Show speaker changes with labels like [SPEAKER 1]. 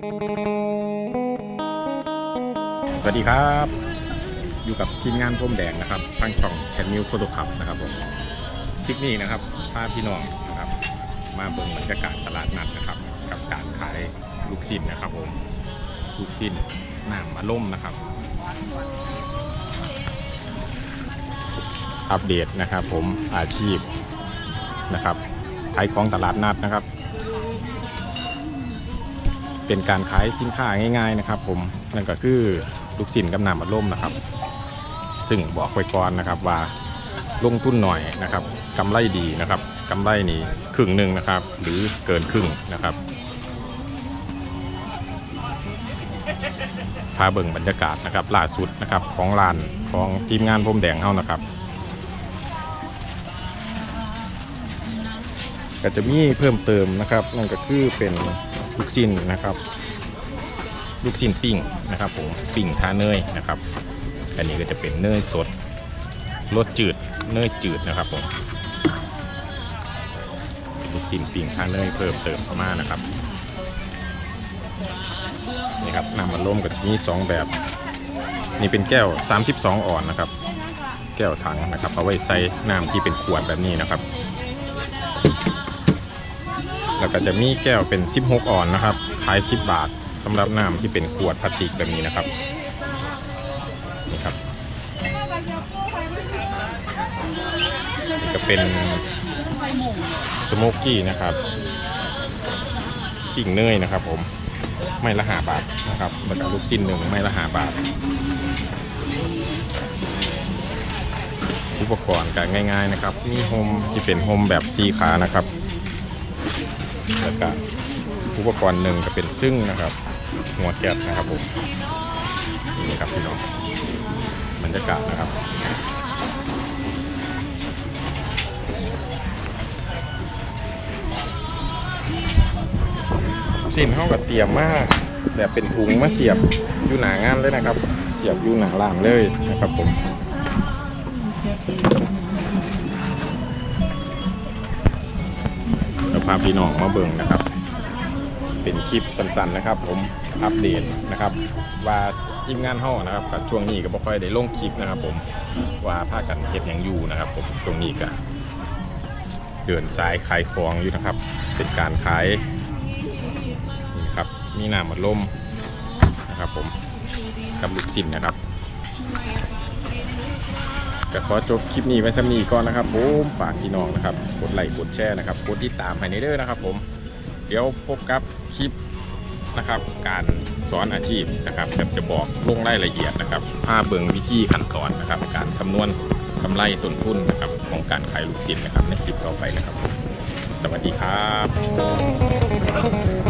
[SPEAKER 1] สวัสดีครับ อยู่กับทีมงานพรมแดงนะครับทางช่องแคนนิวโฟโตคับนะครับผมคลิปนี้นะครับพาพี่น้องนะครับ มาเบิ่งบรรยากาศตลาดนัดนะครับ กับการขายลูกชิ้นนะครับผมลูกชิ้นน้ำมาล่มนะครับ อัปเดตนะครับผมอาชีพนะครับขายของตลาดนัดนะครับ เป็นการขายสินค้าง่ายๆนะครับ ผมนั่นก็คือลูกสินกับน้ำอัดลมนะครับ ซึ่งบอกไว้ก่อนนะครับว่าลงทุนหน่อยนะครับกำไรดีนะครับกำไรนี่ครึ่งหนึ่งนะครับ หรือเกินครึ่งนะครับพาเบิ่งบรรยากาศนะครับล่าสุดนะครับของร้านของทีมงานพรมแดงเฮานะครับ ก็จะมีเพิ่มเติมนะครับ นั่นก็คือเป็นลูกชิ้นนะครับ ลูกชิ้นปิ้งนะครับผมปิ้งทาเนยนะครับ อันนี้ก็จะเป็นเนยสดรสจืดเนยจืดนะครับผมลูกชิ้นปิ้งทาเนยเพิ่มเติมเข้ามานะครับนี่ครับน้ำมันร่มก็จะมีสองแบบ นี่เป็นแก้ว 32 อ่อนนะครับ แก้วถังนะครับเอาไว้ใส่น้ำที่เป็นขวดแบบนี้นะครับ แล้วก็จะมีแก้วเป็น 16 ออนนะครับ ขาย 10 บาทสำหรับน้ำที่เป็นขวดพลาสติกแบบนี้นะครับ นี่ครับนี่ก็เป็นสโมกกี้นะครับปิ้งเนยนะครับผม ไม่ละหาบาทนะครับแล้วก็ลูกชิ้นหนึ่งไม่ละหาบาท อุปกรณ์การง่าย ๆนะครับ มีโฮมที่เป็นโฮมแบบซีขานะครับ แล้วก็อุปกรณ์หนึ่งก็เป็นซึ่งนะครับหัวแก๊สนะครับผมนี่ครับพี่น้องบรรยากาศนะครับสิ่นห้องกับเตรียมมากแบบเป็นถุงมาเสียบอยู่หนางานเลยนะครับ เสียบอยู่หนาล่างเลยนะครับผมาพี่น้องมาเบิ่งนะครับ เป็นคลิปสั้นๆนะครับ ผมอัปเดตนะครับ ว่าทีมงานห้อนะครับกับช่วงนี้ก็บ่ค่อยได้ลงคลิปนะครับ ผมว่าภาคกันเฮ็ดย่างอยู่นะครับ ผมช่วงนี้ก็เดินสายขายของอยู่นะครับ เป็นการขายนี่ครับมีน้ำมันลมนะครับ ผมกับลูกชิ้นนะครับ ก็ขอจบคลิปนี้ไว้เท่านี้ก่อนนะครับผมฝากพี่น้องนะครับกดไลค์กดแชร์นะครับกดติดตามให้ในเด้อนะครับ ผมเดี๋ยวพบกับคลิปนะครับการสอนอาชีพนะครับแบบจะบอกลงรายละเอียดนะครับภาพเบิงวิธีขั้นตอนนะครับ การคำนวณกำไรต้นทุนนะครับของการขายลูกชิ้นนะครับในคลิปต่อไปนะครับ สวัสดีครับ